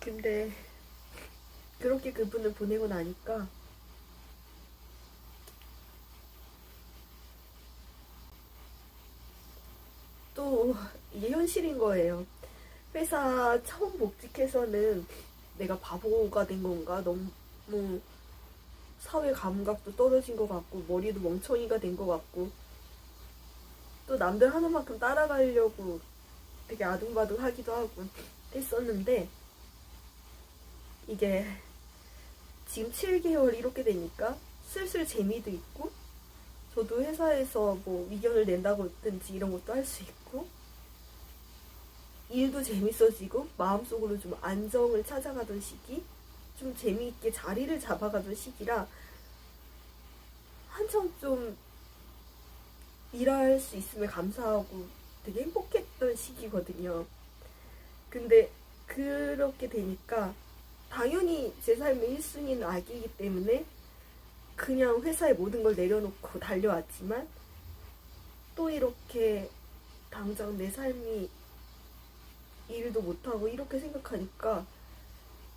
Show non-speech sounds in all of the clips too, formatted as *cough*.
근데 그렇게 그분을 보내고 나니까 또 이게 현실인 거예요. 회사 처음 복직해서는 내가 바보가 된 건가 너무 사회 감각도 떨어진 것 같고 머리도 멍청이가 된 것 같고 또 남들 하는 만큼 따라가려고 되게 아둥바둥 하기도 하고 했었는데 이게 지금 7개월 이렇게 되니까 슬슬 재미도 있고 저도 회사에서 뭐 의견을 낸다든지 이런 것도 할 수 있고 일도 재밌어지고 마음속으로 좀 안정을 찾아가던 시기 좀 재미있게 자리를 잡아가던 시기라 한참 좀 일할 수 있으면 감사하고 되게 행복했던 시기거든요. 근데 그렇게 되니까 당연히 제 삶의 1순위는 아기이기 때문에 그냥 회사에 모든 걸 내려놓고 달려왔지만 또 이렇게 당장 내 삶이 일도 못하고 이렇게 생각하니까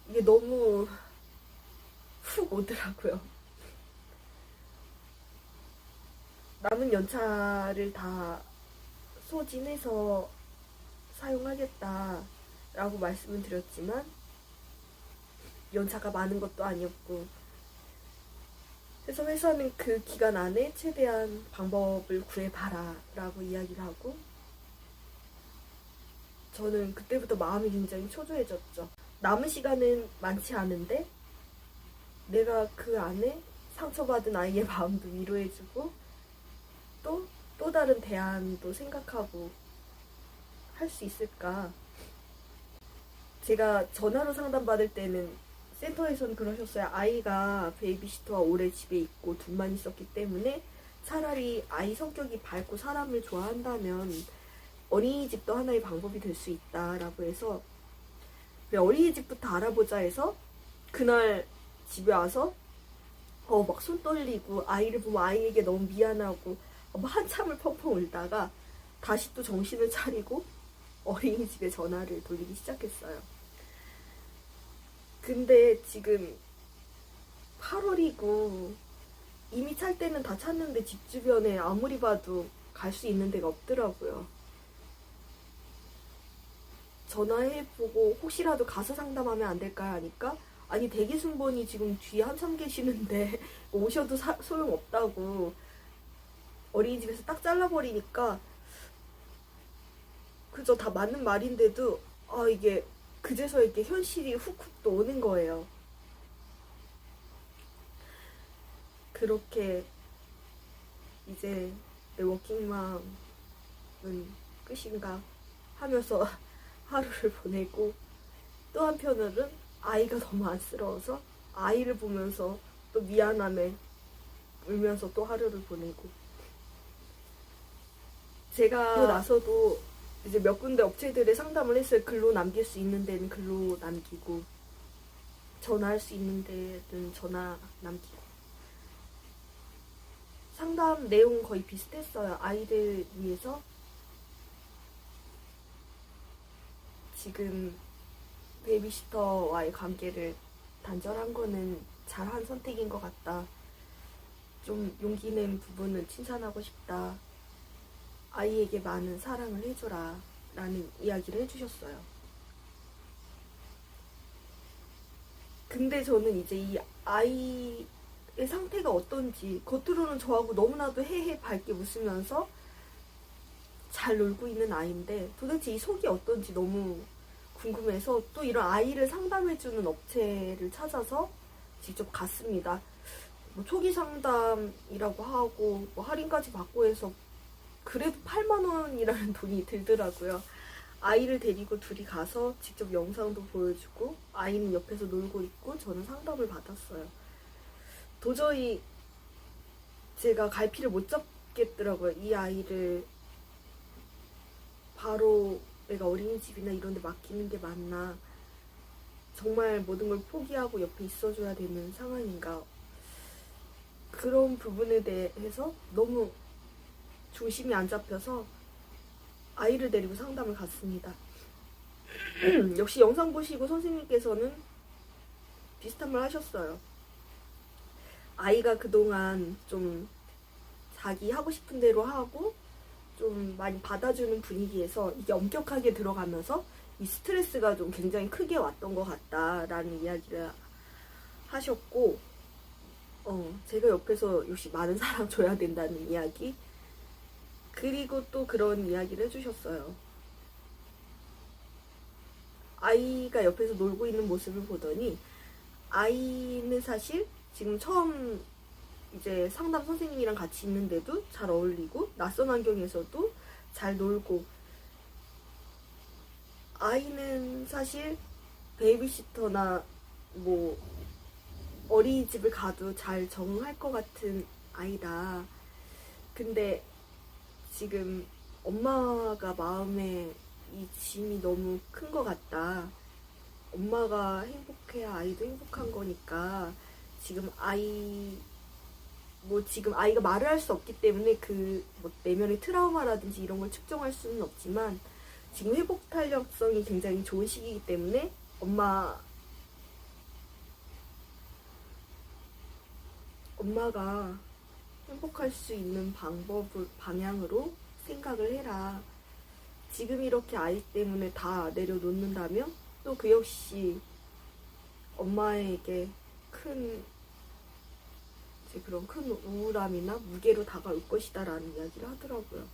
이게 너무 훅 오더라고요. 남은 연차를 다 소진해서 사용하겠다라고 말씀을 드렸지만 연차가 많은 것도 아니었고 그래서 회사는 그 기간 안에 최대한 방법을 구해봐라 라고 이야기를 하고 저는 그때부터 마음이 굉장히 초조해졌죠. 남은 시간은 많지 않은데 내가 그 안에 상처받은 아이의 *laughs* 마음도 위로해주고 또, 또 다른 대안도 생각하고 할 수 있을까. 제가 전화로 상담받을 때는 센터에서는 그러셨어요. 아이가 베이비시터와 오래 집에 있고 둘만 있었기 때문에 차라리 아이 성격이 밝고 사람을 좋아한다면 어린이집도 하나의 방법이 될 수 있다라고 해서 어린이집부터 알아보자 해서 그날 집에 와서 어 막 손 떨리고 아이를 보면 아이에게 너무 미안하고 한참을 펑펑 울다가 다시 또 정신을 차리고 어린이집에 전화를 돌리기 시작했어요. 근데 지금 8월이고 이미 찰 때는 다 찼는데 집 주변에 아무리 봐도 갈 수 있는 데가 없더라고요. 전화해보고 혹시라도 가서 상담하면 안 될까요? 하니까 아니 대기 순번이 지금 뒤에 한참 계시는데 *laughs* 오셔도 사- 소용없다고 어린이집에서 딱 잘라버리니까 그저 다 맞는 말인데도 아 이게 그제서 이렇게 현실이 훅훅 또 오는 거예요. 그렇게 이제 내 워킹맘은 끝인가 하면서 *laughs* 하루를 보내고 또 한편으로는 아이가 너무 안쓰러워서 아이를 보면서 또 미안함에 울면서 또 하루를 보내고 제가 나서도 이제 몇 군데 업체들에 상담을 했어요. 글로 남길 수 있는 데는 글로 남기고 전화할 수 있는 데는 전화 남기고 상담 내용 거의 비슷했어요. 아이들 위해서 지금 베이비시터와의 관계를 단절한 거는 잘한 선택인 것 같다. 좀 용기 낸 부분은 칭찬하고 싶다. 아이에게 많은 사랑을 해줘라. 라는 이야기를 해주셨어요. 근데 저는 이제 이 아이의 상태가 어떤지, 겉으로는 저하고 너무나도 헤헤 밝게 웃으면서 잘 놀고 있는 아이인데 도대체 이 속이 어떤지 너무 궁금해서 또 이런 아이를 상담해주는 업체를 찾아서 직접 갔습니다. 뭐 초기 상담이라고 하고 뭐 할인까지 받고 해서 그래도 8만 원이라는 *laughs* 돈이 들더라고요. 아이를 데리고 둘이 가서 직접 영상도 보여주고 아이는 옆에서 놀고 있고 저는 상담을 받았어요. 도저히 제가 갈피를 못 잡겠더라고요. 이 아이를 바로 내가 어린이집이나 이런 데 맡기는 게 맞나. 정말 모든 걸 포기하고 옆에 있어줘야 되는 상황인가. 그런 부분에 대해서 너무 중심이 안 잡혀서 아이를 데리고 상담을 갔습니다. *clears throat* 역시 영상 보시고 선생님께서는 비슷한 말 하셨어요. 아이가 그동안 좀 자기 하고 싶은 대로 하고 좀 많이 받아주는 분위기에서 이게 엄격하게 들어가면서 이 스트레스가 좀 굉장히 크게 왔던 것 같다라는 이야기를 하셨고, 어, 제가 옆에서 역시 많은 사랑 줘야 된다는 이야기, 그리고 또 그런 이야기를 해주셨어요. 아이가 옆에서 놀고 있는 모습을 보더니, 아이는 사실 지금 처음 이제 상담 선생님이랑 같이 있는데도 잘 어울리고 낯선 환경에서도 잘 놀고 아이는 사실 베이비시터나 뭐 어린이집을 가도 잘 적응할 것 같은 아이다. 근데 지금 엄마가 마음에 이 짐이 너무 큰 것 같다. 엄마가 행복해야 아이도 행복한 거니까 지금 아이 뭐 지금 아이가 말을 할 수 없기 때문에 그 뭐 내면의 트라우마라든지 이런 걸 측정할 수는 없지만 지금 회복 탄력성이 굉장히 좋은 시기이기 때문에 엄마 엄마가 행복할 수 있는 방법을 방향으로 생각을 해라. 지금 이렇게 아이 때문에 다 내려놓는다면 또 그 역시 엄마에게 큰 그런 큰 우울함이나 무게로 다가올 것이다라는 이야기를 하더라고요.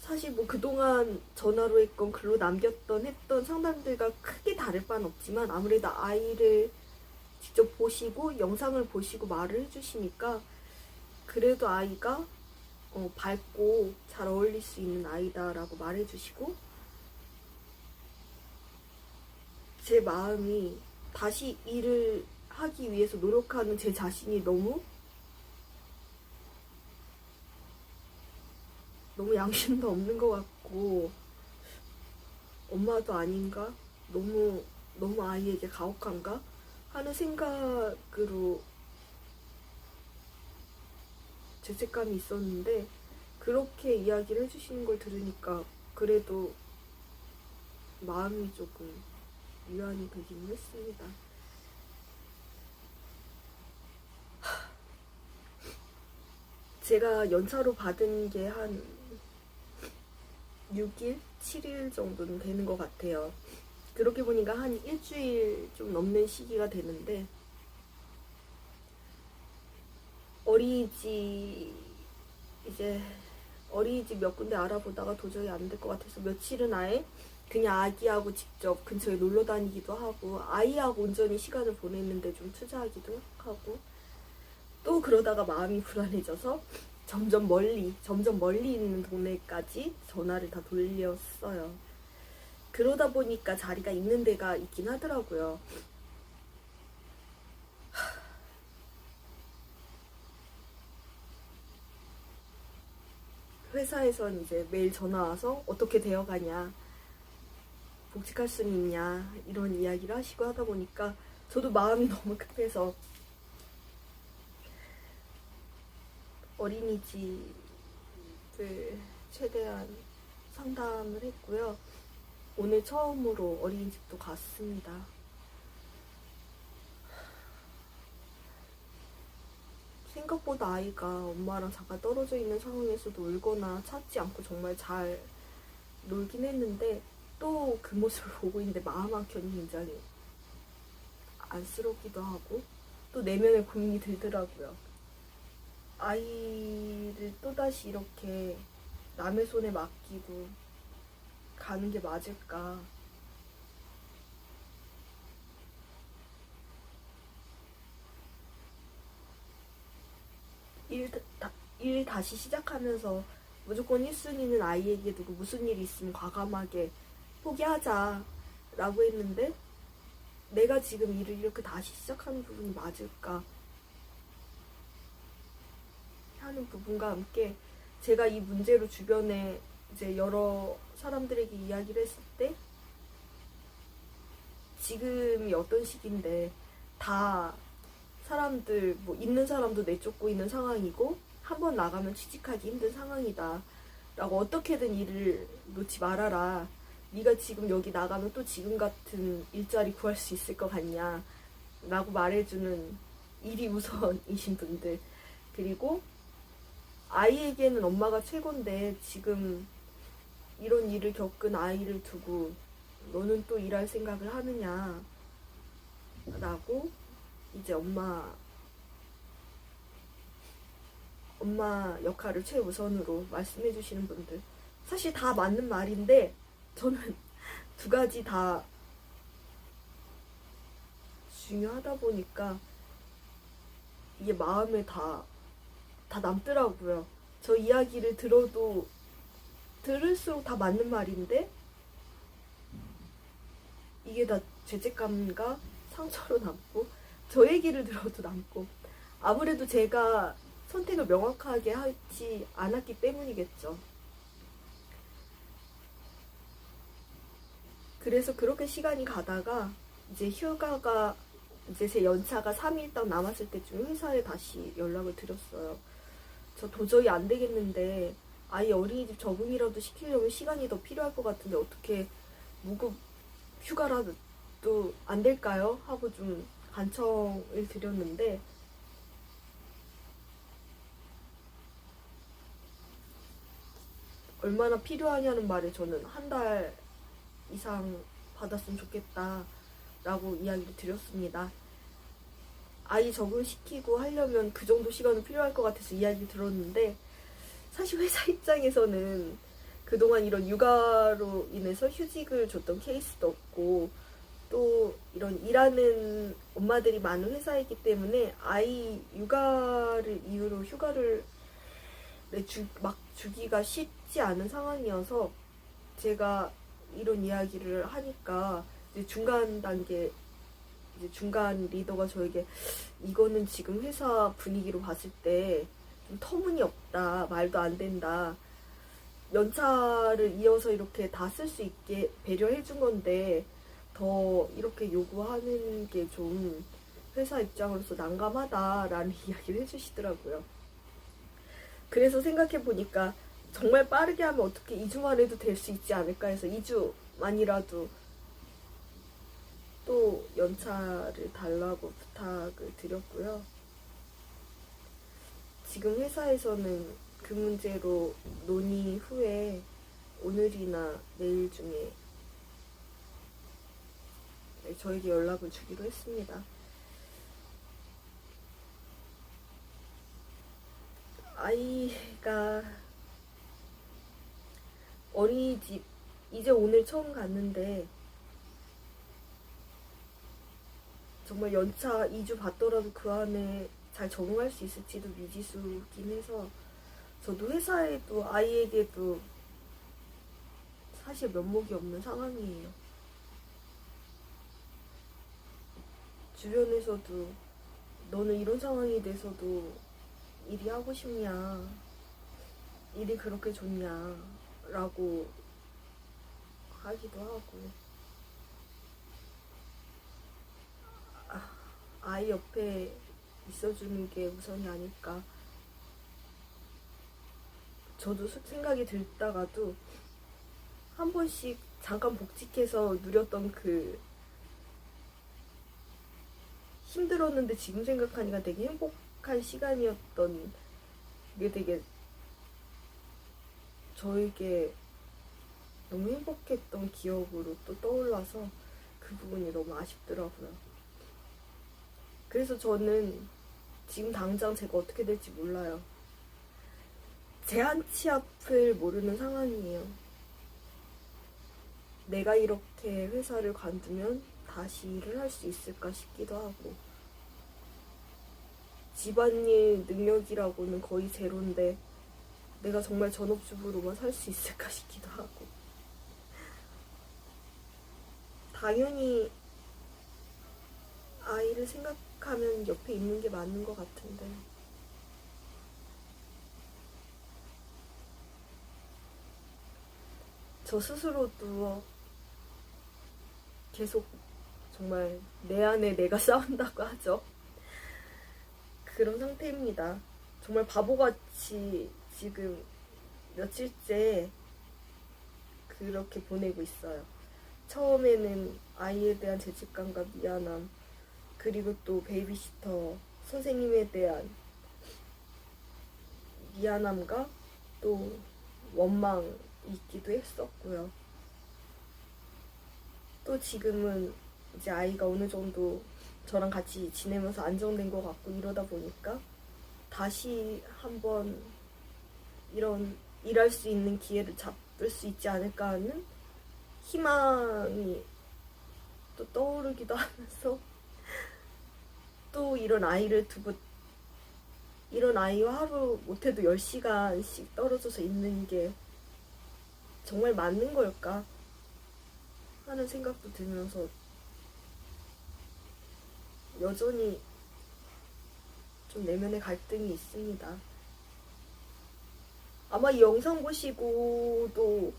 사실 뭐 그동안 전화로 했건 글로 남겼던 했던 상담들과 크게 다를 바는 없지만 아무래도 아이를 직접 보시고 영상을 보시고 말을 해주시니까 그래도 아이가 어, 밝고 잘 어울릴 수 있는 아이다라고 말해주시고 제 마음이 다시 일을 하기 위해서 노력하는 제 자신이 너무 너무 양심도 없는 것 같고 엄마도 아닌가? 너무 너무 아이에게 가혹한가 하는 생각으로 죄책감이 있었는데 그렇게 이야기를 해주시는 걸 들으니까 그래도 마음이 조금 위안이 되긴 했습니다. 제가 연차로 받은 게 한 6일, 7일 정도는 되는 것 같아요. 그렇게 보니까 한 일주일 좀 넘는 시기가 되는데 어린이집 이제 어린이집 몇 군데 알아보다가 도저히 안 될 것 같아서 며칠은 아예 그냥 아기하고 직접 근처에 놀러 다니기도 하고 아이하고 온전히 시간을 보냈는데 좀 투자하기도 하고 또 그러다가 마음이 불안해져서 점점 멀리 점점 멀리 있는 동네까지 전화를 다 돌렸어요. 그러다 보니까 자리가 있는 데가 있긴 하더라고요. 회사에선 이제 매일 전화 와서 어떻게 되어가냐, 복직할 수 있냐 이런 이야기를 하시고 하다 보니까 저도 마음이 *laughs* 너무 급해서 어린이집을 최대한 상담을 했고요. 오늘 처음으로 어린이집도 갔습니다. 생각보다 아이가 엄마랑 잠깐 떨어져 있는 상황에서도 울거나 찾지 않고 정말 잘 놀긴 했는데 또 그 모습을 보고 있는데 마음 한켠이 굉장히 안쓰럽기도 하고 또 내면의 고민이 들더라고요. 아이를 또다시 이렇게 남의 손에 맡기고 가는 게 맞을까? 일, 다, 일 다시 시작하면서 무조건 1순위는 아이에게 두고 무슨 일이 있으면 과감하게 포기하자 라고 했는데 내가 지금 일을 이렇게 다시 시작하는 부분이 맞을까 하는 부분과 함께 제가 이 문제로 주변에 이제 여러 사람들에게 이야기를 했을 때 지금이 어떤 시기인데 다 사람들 뭐 있는 사람도 내쫓고 있는 상황이고 한 번 나가면 취직하기 힘든 상황이다 라고 어떻게든 일을 놓지 말아라. 네가 지금 여기 나가면 또 지금 같은 일자리 구할 수 있을 것 같냐. 라고 말해주는 일이 우선이신 분들. 그리고 아이에게는 엄마가 최고인데 지금 이런 일을 겪은 아이를 두고 너는 또 일할 생각을 하느냐. 라고 이제 엄마 엄마 역할을 최우선으로 말씀해 주시는 분들 사실 다 맞는 말인데 저는 *laughs* 두 가지 다 중요하다 보니까 이게 마음에 다, 다 남더라고요. 저 이야기를 들어도 들을수록 다 맞는 말인데 이게 다 죄책감과 상처로 남고 저 얘기를 들어도 남고 아무래도 제가 선택을 명확하게 하지 않았기 때문이겠죠. 그래서 그렇게 시간이 가다가 이제 휴가가 이제 제 연차가 3일 딱 남았을 때쯤 회사에 다시 연락을 드렸어요. 저 도저히 안 되겠는데 아이 어린이집 적응이라도 시키려면 시간이 더 필요할 것 같은데 어떻게 무급 휴가라도 안 될까요? 하고 좀 간청을 드렸는데 얼마나 필요하냐는 말에 저는 한 달 이상 받았으면 좋겠다라고 이야기를 드렸습니다. 아이 적응시키고 하려면 그 정도 시간은 필요할 것 같아서 이야기 들었는데 사실 회사 *laughs* 입장에서는 그동안 이런 육아로 인해서 휴직을 줬던 케이스도 없고 또 이런 일하는 엄마들이 많은 회사이기 때문에 아이 육아를 이유로 휴가를 주, 막 주기가 쉽지 않은 상황이어서 제가 이런 이야기를 하니까 이제 중간 단계 이제 중간 리더가 저에게 이거는 지금 회사 분위기로 봤을 때좀 터무니없다 말도 안 된다 연차를 이어서 이렇게 다 쓸 수 있게 배려해 준 건데 더 이렇게 요구하는 게 좀 회사 입장으로서 난감하다라는 *laughs* 이야기를 해주시더라고요. 그래서 생각해 보니까 정말 빠르게 하면 어떻게 2주만 해도 될 수 있지 않을까 해서 2주만이라도 또 연차를 달라고 부탁을 드렸고요. 지금 회사에서는 그 문제로 논의 후에 오늘이나 내일 중에 저에게 연락을 주기로 했습니다. 아이가 어린이집 이제 오늘 처음 갔는데 정말 연차 2주 받더라도 그 안에 잘 적응할 수 있을지도 미지수긴 해서 저도 회사에도 아이에게 도 사실 면목이 없는 상황이에요. 주변에서도 너는 이런 상황이 돼서도 일이 하고 싶냐, 일이 그렇게 좋냐, 라고 하기도 하고. 아, 아이 옆에 있어주는 게 우선이 아닐까. 저도 수- 생각이 들다가도 한 번씩 잠깐 복직해서 누렸던 그 힘들었는데 지금 생각하니까 되게 행복한 시간이었던 게 되게 저에게 너무 행복했던 기억으로 또 떠올라서 그 부분이 너무 아쉽더라고요. 그래서 저는 지금 당장 제가 어떻게 될지 몰라요. 제한 취업을 모르는 상황이에요. 내가 이렇게 회사를 관두면 다시 일을 할 수 있을까 싶기도 하고 집안일 능력이라고는 거의 제로인데 내가 정말 전업주부로만 살 수 있을까 싶기도 하고 당연히 아이를 생각하면 옆에 있는 게 맞는 것 같은데 저 스스로도 계속 정말 내 안에 내가 *laughs* 싸운다고 하죠. 그런 상태입니다. 정말 바보같이 지금 며칠째 그렇게 보내고 있어요. 처음에는 아이에 대한 죄책감과 미안함, 그리고 또 베이비시터 선생님에 대한 미안함과 또 원망이 있기도 했었고요. 또 지금은 이제 아이가 어느 정도 저랑 같이 지내면서 안정된 것 같고 이러다 보니까 다시 한번 이런 일할 수 있는 기회를 잡을 수 있지 않을까 하는 희망이 또 떠오르기도 하면서 또 이런 아이를 두고 이런 아이와 하루 못해도 10시간씩 떨어져서 있는 게 정말 맞는 걸까 하는 생각도 들면서 여전히 좀 내면의 갈등이 있습니다. 아마 이 영상 보시고도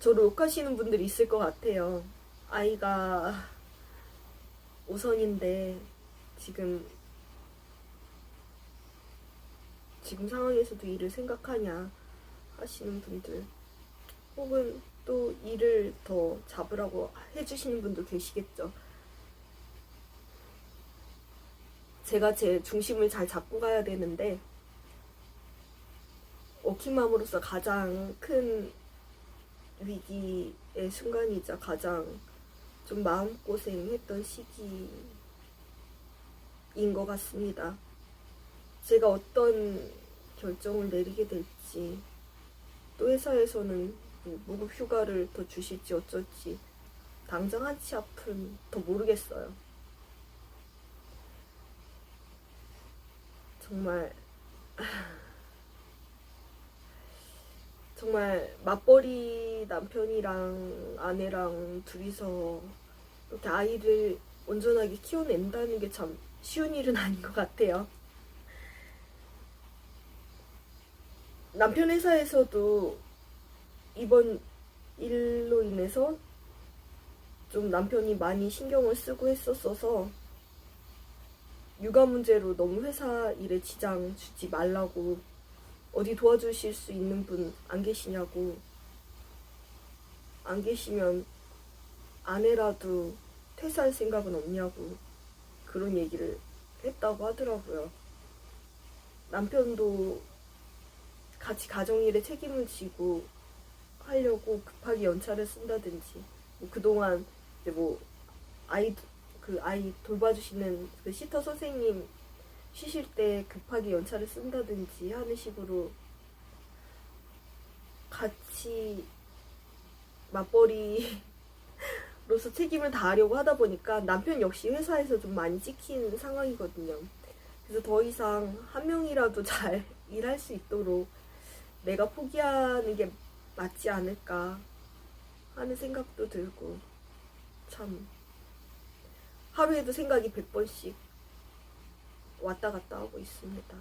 저를 욕하시는 분들이 있을 것 같아요. 아이가 우선인데 지금 지금 상황에서도 일을 생각하냐 하시는 분들 혹은 또 일을 더 잡으라고 해주시는 분도 계시겠죠. 제가 제 중심을 잘 잡고 가야 되는데 워킹맘으로서 가장 큰 위기의 순간이자 가장 좀 마음고생했던 시기인 것 같습니다. 제가 어떤 결정을 내리게 될지 또 회사에서는 뭐 무급 휴가를 더 주실지 어쩔지 당장 한치 앞은 더 모르겠어요. 정말 정말 맞벌이 남편이랑 아내랑 둘이서 이렇게 아이를 온전하게 키워낸다는 게 참 쉬운 일은 아닌 것 같아요. 남편 회사에서도 이번 일로 인해서 좀 남편이 많이 신경을 쓰고 했었어서 육아 문제로 너무 회사 일에 지장 주지 말라고 어디 도와주실 수 있는 분 안 계시냐고 안 계시면 아내라도 퇴사할 생각은 없냐고 그런 얘기를 했다고 하더라고요. 남편도 같이 가정일에 책임을 지고 하려고 급하게 연차를 쓴다든지 뭐 그동안 이제 뭐 아이 그 아이 돌봐주시는 그 시터 선생님 쉬실 때 급하게 연차를 쓴다든지 하는 식으로 같이 맞벌이 로서 책임을 다하려고 하다 보니까 남편 역시 회사에서 좀 많이 찍힌 상황이거든요. 그래서 더 이상 한 명이라도 *laughs* 잘 일할 수 있도록 내가 포기하는 게 맞지 않을까 하는 생각도 들고 참 하루에도 생각이 100번씩 왔다 갔다 하고 있습니다.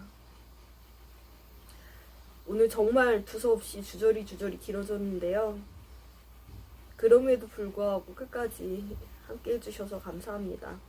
오늘 정말 두서없이 주저리 주저리 길어졌는데요. 그럼에도 불구하고 끝까지 함께 해주셔서 감사합니다.